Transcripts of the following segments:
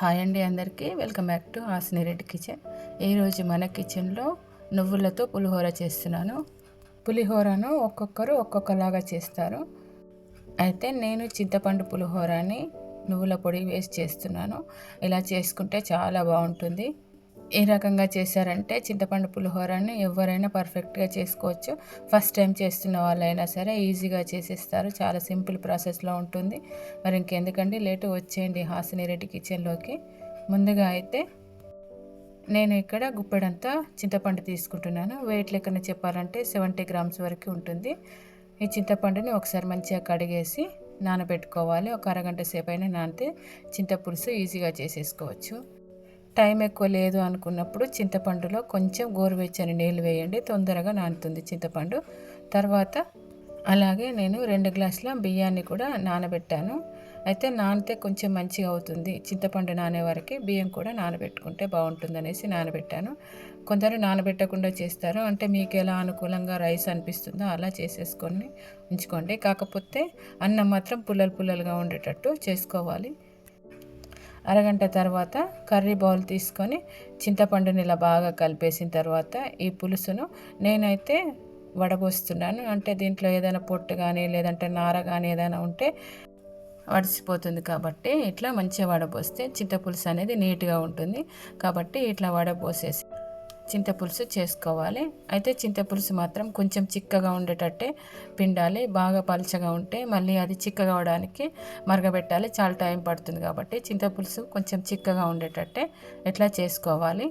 Hi అండి అందరికీ. Welcome back to Hasini Reddy kitchen. ఈరోజు మన కిచెన్లో నువ్వులతో పులిహోర చేస్తున్నాను. పులిహోరను ఒక్కొక్కరు ఒక్కొక్కలాగా చేస్తారు. అయితే నేను చింతపండు పులిహోరని నువ్వుల పొడి వేసి చేస్తున్నాను. ఇలా చేసుకుంటే చాలా బాగుంటుంది. ఏ రకంగా చేశారంటే చింతపండు పులిహోరని ఎవరైనా పర్ఫెక్ట్గా చేసుకోవచ్చు. ఫస్ట్ టైం చేస్తున్న వాళ్ళైనా సరే ఈజీగా చేసేస్తారు. చాలా సింపుల్ ప్రాసెస్లో ఉంటుంది. మరి ఇంకెందుకండి? లేటు వచ్చేయండి హాసిని రెడ్డి కిచెన్లోకి. ముందుగా అయితే నేను ఇక్కడ గుప్పెడంతా చింతపండు తీసుకుంటున్నాను. వెయిట్ లెక్కన చెప్పాలంటే సెవెంటీ గ్రామ్స్ వరకు ఉంటుంది. ఈ చింతపండుని ఒకసారి మంచిగా కడిగేసి నానబెట్టుకోవాలి. ఒక అరగంట సేపు అయినా నానితే చింతపులుసు ఈజీగా చేసేసుకోవచ్చు. టైం ఎక్కువ లేదు అనుకున్నప్పుడు చింతపండులో కొంచెం గోరువెచ్చని నీళ్ళు వేయండి. తొందరగా నానుతుంది చింతపండు. తర్వాత అలాగే నేను రెండు గ్లాసుల బియ్యాన్ని కూడా నానబెట్టాను. అయితే నానితే కొంచెం మంచిగా అవుతుంది. చింతపండు నానే వరకు బియ్యం కూడా నానబెట్టుకుంటే బాగుంటుంది అనేసి నానబెట్టాను. కొందరు నానబెట్టకుండా చేస్తారు. అంటే మీకు ఎలా అనుకూలంగా రైస్ అనిపిస్తుందో అలా చేసేసుకొని ఉంచుకోండి. కాకపోతే అన్నం మాత్రం పుల్లలు పుల్లలుగా ఉండేటట్టు చేసుకోవాలి. అరగంట తర్వాత కర్రీ బౌల్ తీసుకొని చింతపండుని ఇలా బాగా కలిపేసిన తర్వాత ఈ పులుసును నేనైతే వడబోస్తున్నాను. అంటే దీంట్లో ఏదైనా పొట్టు కానీ లేదంటే నార కానీ ఏదైనా ఉంటే వడిసిపోతుంది కాబట్టి ఇట్లా మంచిగా వడబోస్తే చింతపులుసు అనేది నీట్గా ఉంటుంది. కాబట్టి ఇట్లా వడబోసేసి చింతపులుసు చేసుకోవాలి. అయితే చింతపులుసు మాత్రం కొంచెం చిక్కగా ఉండేటట్టే పిండాలి. బాగా పలుచగా ఉంటే మళ్ళీ అది చిక్కగా అవడానికి మరగబెట్టాలి. చాలా టైం పడుతుంది కాబట్టి చింతపులుసు కొంచెం చిక్కగా ఉండేటట్టే ఎట్లా చేసుకోవాలి.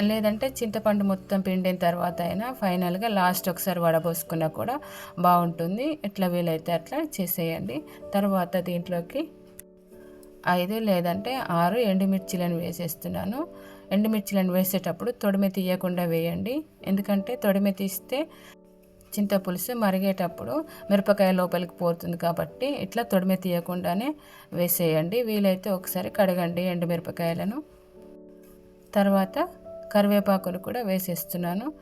లేదంటే చింతపండు మొత్తం పిండిన తర్వాత అయినా ఫైనల్గా లాస్ట్ ఒకసారి వడబోసుకున్నా కూడా బాగుంటుంది. ఎట్లా వీలైతే అట్లా చేసేయండి. తర్వాత దీంట్లోకి ఐదు లేదంటే ఆరు ఎండుమిర్చిలను వేసేస్తున్నాను. ఎండుమిర్చిలను వేసేటప్పుడు తొడిమె తీయకుండా వేయండి. ఎందుకంటే తొడిమె తీస్తే చింతపులుసు మరిగేటప్పుడు మిరపకాయ లోపలికి పోతుంది కాబట్టి ఇట్లా తొడిమె తీయకుండానే వేసేయండి. వీలైతే ఒకసారి కడగండి ఎండుమిరపకాయలను. తర్వాత కరివేపాకులు కూడా వేసేస్తున్నాను.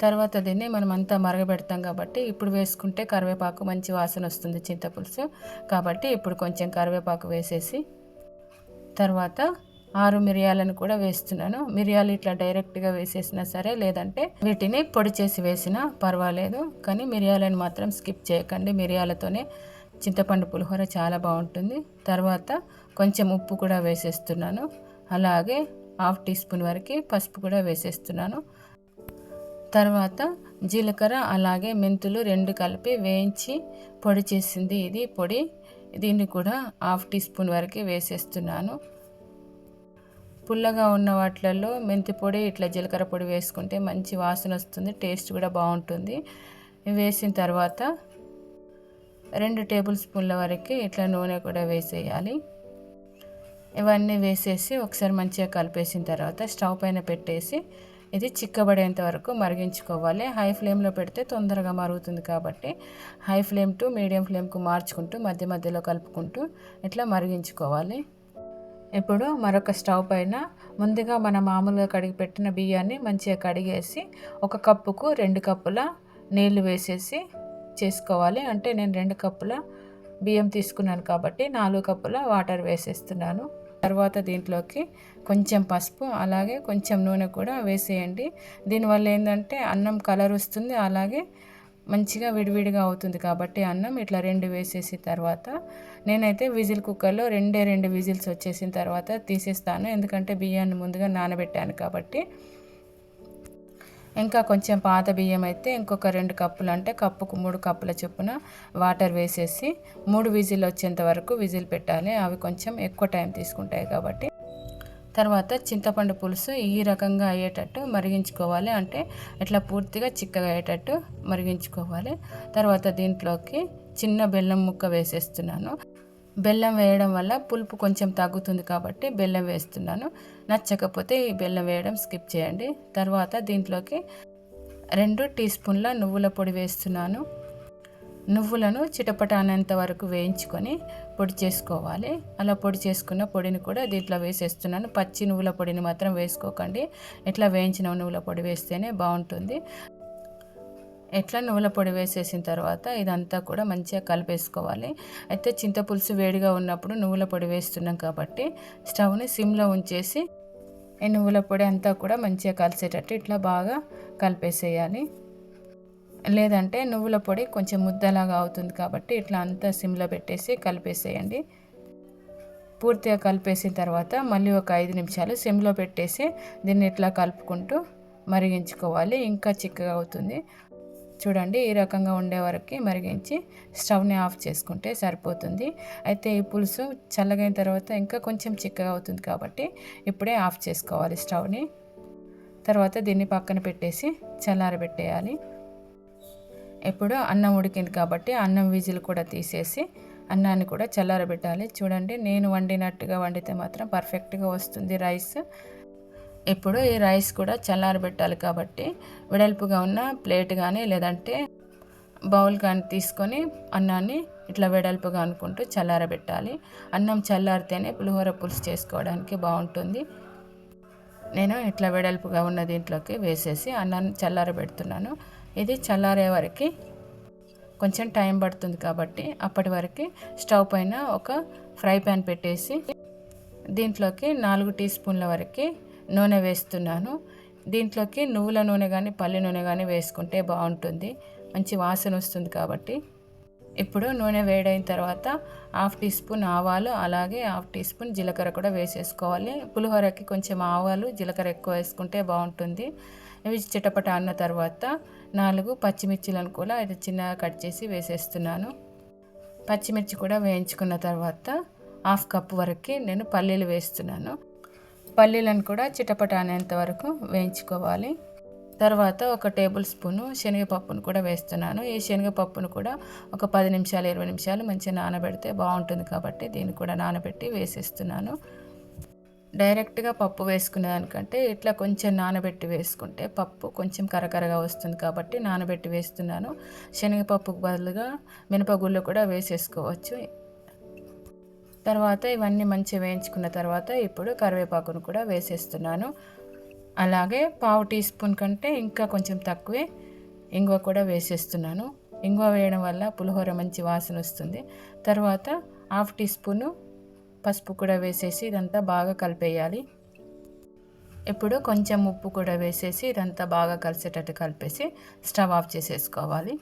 తర్వాత దీన్ని మనం అంతా మరగబెడతాం కాబట్టి ఇప్పుడు వేసుకుంటే కరివేపాకు మంచి వాసన వస్తుంది చింతపులుసు. కాబట్టి ఇప్పుడు కొంచెం కరివేపాకు వేసేసి తర్వాత ఆరు మిరియాలను కూడా వేస్తున్నాను. మిరియాలు ఇట్లా డైరెక్ట్గా వేసేసినా సరే లేదంటే వీటిని పొడి చేసి వేసినా పర్వాలేదు. కానీ మిరియాలను మాత్రం స్కిప్ చేయకండి. మిరియాలతోనే చింతపండు పులిహోర చాలా బాగుంటుంది. తర్వాత కొంచెం ఉప్పు కూడా వేసేస్తున్నాను. అలాగే హాఫ్ టీ స్పూన్ వరకు పసుపు కూడా వేసేస్తున్నాను. తర్వాత జీలకర్ర అలాగే మెంతులు రెండు కలిపి వేయించి పొడి చేసింది. ఇది పొడి. దీన్ని కూడా హాఫ్ టీ స్పూన్ వరకు వేసేస్తున్నాను. పుల్లగా ఉన్న వాటిలలో మెంతి పొడి ఇట్లా జీలకర్ర పొడి వేసుకుంటే మంచి వాసన వస్తుంది టేస్ట్ కూడా బాగుంటుంది. వేసిన తర్వాత రెండు టేబుల్ స్పూన్ల వరకు ఇట్లా నూనె కూడా వేసేయాలి. ఇవన్నీ వేసేసి ఒకసారి మంచిగా కలిపేసిన తర్వాత స్టవ్ పైన పెట్టేసి ఇది చిక్కబడేంత వరకు మరిగించుకోవాలి. హై ఫ్లేమ్లో పెడితే తొందరగా మరుగుతుంది కాబట్టి హై ఫ్లేమ్ టు మీడియం ఫ్లేమ్కు మార్చుకుంటూ మధ్య మధ్యలో కలుపుకుంటూ ఇట్లా మరిగించుకోవాలి. ఇప్పుడు మరొక స్టవ్ పైన ముందుగా మన మామూలుగా కడిగి పెట్టిన బియ్యాన్ని మంచిగా కడిగేసి ఒక కప్పుకు రెండు కప్పుల నీళ్ళు వేసేసి చేసుకోవాలి. అంటే నేను రెండు కప్పుల బియ్యం తీసుకున్నాను కాబట్టి నాలుగు కప్పుల వాటర్ వేసేస్తున్నాను. తర్వాత దీంట్లోకి కొంచెం పసుపు అలాగే కొంచెం నూనె కూడా వేసేయండి. దీనివల్ల ఏంటంటే అన్నం కలర్ వస్తుంది అలాగే మంచిగా విడివిడిగా అవుతుంది. కాబట్టి అన్నం ఇట్లా రెండు వేసేసిన తర్వాత నేనైతే విజిల్ కుక్కర్లో రెండే రెండు విజిల్స్ వచ్చేసిన తర్వాత తీసేస్తాను. ఎందుకంటే బియ్యాన్ని ముందుగా నానబెట్టాను కాబట్టి ఇంకా కొంచెం పాత బియ్యం అయితే ఇంకొక రెండు కప్పులు అంటే కప్పుకు మూడు కప్పుల చొప్పున వాటర్ వేసేసి మూడు విజిల్ వచ్చేంత వరకు విజిల్ పెట్టాలి. అవి కొంచెం ఎక్కువ టైం తీసుకుంటాయి కాబట్టి. తర్వాత చింతపండు పులుసు ఈ రకంగా అయ్యేటట్టు మరిగించుకోవాలి. అంటే ఇట్లా పూర్తిగా చిక్కగా అయ్యేటట్టు మరిగించుకోవాలి. తర్వాత దీంట్లోకి చిన్న బెల్లం ముక్క వేసేస్తున్నాను. బెల్లం వేయడం వల్ల పులుపు కొంచెం తగ్గుతుంది కాబట్టి బెల్లం వేస్తున్నాను. నచ్చకపోతే ఈ బెల్లం వేయడం స్కిప్ చేయండి. తర్వాత దీంట్లోకి రెండు టీ స్పూన్ల నువ్వుల పొడి వేస్తున్నాను. నువ్వులను చిటపట అనేంత వరకు వేయించుకొని పొడి చేసుకోవాలి. అలా పొడి చేసుకున్న పొడిని కూడా దీంట్లో వేసేస్తున్నాను. పచ్చి నువ్వుల పొడిని మాత్రం వేసుకోకండి. ఇట్లా వేయించిన నువ్వుల పొడి వేస్తేనే బాగుంటుంది. ఎట్లా నువ్వుల పొడి వేసేసిన తర్వాత ఇదంతా కూడా మంచిగా కలిపేసుకోవాలి. అయితే చింతపులుసు వేడిగా ఉన్నప్పుడు నువ్వుల పొడి వేస్తున్నాం కాబట్టి స్టవ్ని సిమ్లో ఉంచేసి ఈ నువ్వుల పొడి అంతా కూడా మంచిగా కలిసేటట్టు ఇట్లా బాగా కలిపేసేయాలి. లేదంటే నువ్వుల పొడి కొంచెం ముద్దలాగా అవుతుంది కాబట్టి ఇట్లా అంతా సిమ్లో పెట్టేసి కలిపేసేయండి. పూర్తిగా కలిపేసిన తర్వాత మళ్ళీ ఒక ఐదు నిమిషాలు సిమ్లో పెట్టేసి దీన్ని ఇట్లా కలుపుకుంటూ మరిగించుకోవాలి. ఇంకా చిక్కగా అవుతుంది. చూడండి ఈ రకంగా ఉండే వరకు మరిగించి స్టవ్ని ఆఫ్ చేసుకుంటే సరిపోతుంది. అయితే ఈ పులుసు చల్లగైన తర్వాత ఇంకా కొంచెం చిక్కగా అవుతుంది కాబట్టి ఇప్పుడే ఆఫ్ చేసుకోవాలి స్టవ్ని. తర్వాత దీన్ని పక్కన పెట్టేసి చల్లారబెట్టేయాలి. ఇప్పుడు అన్నం ఉడికింది కాబట్టి అన్నం విజిల్ కూడా తీసేసి అన్నాన్ని కూడా చల్లారబెట్టాలి. చూడండి నేను వండినట్టుగా వండితే మాత్రం పర్ఫెక్ట్గా వస్తుంది రైస్. ఇప్పుడు ఈ రైస్ కూడా చల్లారబెట్టాలి కాబట్టి వెడల్పుగా ఉన్న ప్లేట్ కానీ లేదంటే బౌల్ కానీ తీసుకొని అన్నాన్ని ఇట్లా వెడల్పుగా అనుకుంటూ చల్లారబెట్టాలి. అన్నం చల్లారితేనే పులిహోర పులుసు చేసుకోవడానికి బాగుంటుంది. నేను ఇట్లా వెడల్పుగా ఉన్న దీంట్లోకి వేసేసి అన్నాన్ని చల్లారబెడుతున్నాను. ఇది చల్లారే వరకు కొంచెం టైం పడుతుంది కాబట్టి అప్పటి వరకు స్టవ్ పైన ఒక ఫ్రై ప్యాన్ పెట్టేసి దీంట్లోకి నాలుగు టీ స్పూన్ల వరకు నూనె వేస్తున్నాను. దీంట్లోకి నువ్వుల నూనె కానీ పల్లి నూనె కానీ వేసుకుంటే బాగుంటుంది. మంచి వాసన వస్తుంది కాబట్టి. ఇప్పుడు నూనె వేడైన తర్వాత హాఫ్ టీ స్పూన్ ఆవాలు అలాగే హాఫ్ టీ స్పూన్ జీలకర్ర కూడా వేసేసుకోవాలి. పులిహోరకి కొంచెం ఆవాలు జీలకర్ర ఎక్కువ వేసుకుంటే బాగుంటుంది. ఇవి చిటపట అన్న తర్వాత నాలుగు పచ్చిమిర్చిలను కూడా ఇది చిన్నగా కట్ చేసి వేసేస్తున్నాను. పచ్చిమిర్చి కూడా వేయించుకున్న తర్వాత హాఫ్ కప్ వరకు నేను పల్లీలు వేస్తున్నాను. పల్లీలను కూడా చిటపట అనేంత వరకు వేయించుకోవాలి. తర్వాత ఒక టేబుల్ స్పూను శనగపప్పును కూడా వేస్తున్నాను. ఈ శనగపప్పును కూడా ఒక పది నిమిషాలు ఇరవై నిమిషాలు మంచిగా నానబెడితే బాగుంటుంది కాబట్టి దీన్ని కూడా నానబెట్టి వేసేస్తున్నాను. డైరెక్ట్గా పప్పు వేసుకునే దానికంటే ఇట్లా కొంచెం నానబెట్టి వేసుకుంటే పప్పు కొంచెం కరకరగా వస్తుంది కాబట్టి నానబెట్టి వేస్తున్నాను. శనగపప్పుకు బదులుగా మినపగుళ్ళు కూడా వేసేసుకోవచ్చు. తర్వాత ఇవన్నీ మంచిగా వేయించుకున్న తర్వాత ఇప్పుడు కరివేపాకును కూడా వేసేస్తున్నాను. అలాగే పావు టీ స్పూన్ కంటే ఇంకా కొంచెం తక్కువే ఇంగువ కూడా వేసేస్తున్నాను. ఇంగువ వేయడం వల్ల పులిహోర మంచి వాసన వస్తుంది. తర్వాత హాఫ్ టీ స్పూను పసుపు కూడా వేసేసి ఇదంతా బాగా కలిపేయాలి. ఇప్పుడు కొంచెం ఉప్పు కూడా వేసేసి ఇదంతా బాగా కలిసేటట్టు కలిపేసి స్టవ్ ఆఫ్ చేసేసుకోవాలి.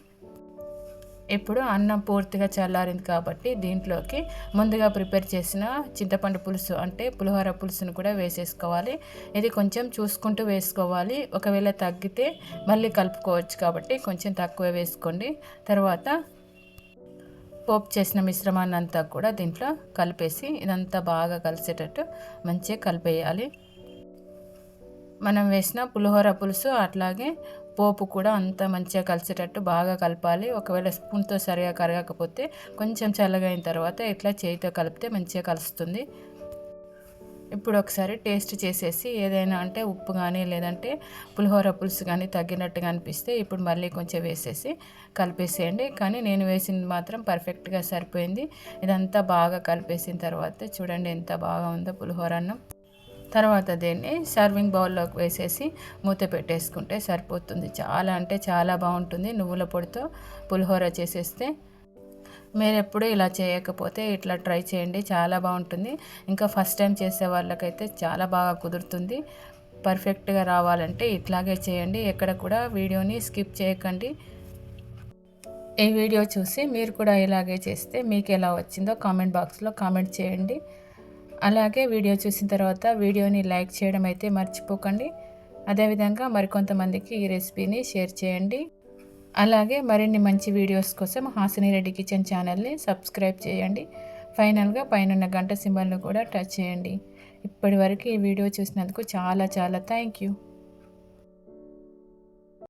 ఇప్పుడు అన్నం పూర్తిగా చల్లారింది కాబట్టి దీంట్లోకి ముందుగా ప్రిపేర్ చేసిన చింతపండు పులుసు అంటే పులిహోర పులుసును కూడా వేసేసుకోవాలి. ఇది కొంచెం చూసుకుంటూ వేసుకోవాలి. ఒకవేళ తగ్గితే మళ్ళీ కలుపుకోవచ్చు కాబట్టి కొంచెం తక్కువ వేసుకోండి. తర్వాత పోపు చేసిన మిశ్రమాన్ని అంతా కూడా దీంట్లో కలిపేసి ఇదంతా బాగా కలిసేటట్టు మంచిగా కలిపేయాలి. మనం వేసిన పులిహోర పులుసు అట్లాగే పోపు కూడా అంత మంచిగా కలిసేటట్టు బాగా కలపాలి. ఒకవేళ స్పూన్తో సరిగా కరగకపోతే కొంచెం చల్లగా అయిన తర్వాత ఇట్లా చేయితో కలిపితే మంచిగా కలుస్తుంది. ఇప్పుడు ఒకసారి టేస్ట్ చేసేసి ఏదైనా అంటే ఉప్పు కానీ లేదంటే పులిహోర పులుసు కానీ తగ్గినట్టుగా అనిపిస్తే ఇప్పుడు మళ్ళీ కొంచెం వేసేసి కలిపేసేయండి. కానీ నేను వేసింది మాత్రం పర్ఫెక్ట్గా సరిపోయింది. ఇదంతా బాగా కలిపేసిన తర్వాత చూడండి ఎంత బాగా ఉందో పులిహోర అన్నం. తర్వాత దీన్ని సర్వింగ్ బౌల్లోకి వేసేసి మూత పెట్టేసుకుంటే సరిపోతుంది. చాలా అంటే చాలా బాగుంటుంది. నువ్వుల పొడితో పులిహోర చేసేస్తే మీరు ఎప్పుడూ ఇలా చేయకపోతే ఇట్లా ట్రై చేయండి. చాలా బాగుంటుంది. ఇంకా ఫస్ట్ టైం చేసే వాళ్ళకైతే చాలా బాగా కుదురుతుంది. పర్ఫెక్ట్గా రావాలంటే ఇట్లాగే చేయండి. ఎక్కడ కూడా వీడియోని స్కిప్ చేయకండి. ఈ వీడియో చూసి మీరు కూడా ఇలాగే చేస్తే మీకు ఎలా వచ్చిందో కామెంట్ బాక్స్లో కామెంట్ చేయండి. అలాగే వీడియో చూసిన తర్వాత వీడియోని లైక్ చేయడం అయితే మర్చిపోకండి. అదేవిధంగా మరికొంతమందికి ఈ రెసిపీని షేర్ చేయండి. అలాగే మరిన్ని మంచి వీడియోస్ కోసం హాసిని రెడ్డి కిచెన్ ఛానల్ని సబ్స్క్రైబ్ చేయండి. ఫైనల్గా పైన గంట సింబల్ను కూడా టచ్ చేయండి. ఇప్పటివరకు ఈ వీడియో చూసినందుకు చాలా చాలా థ్యాంక్ యూ.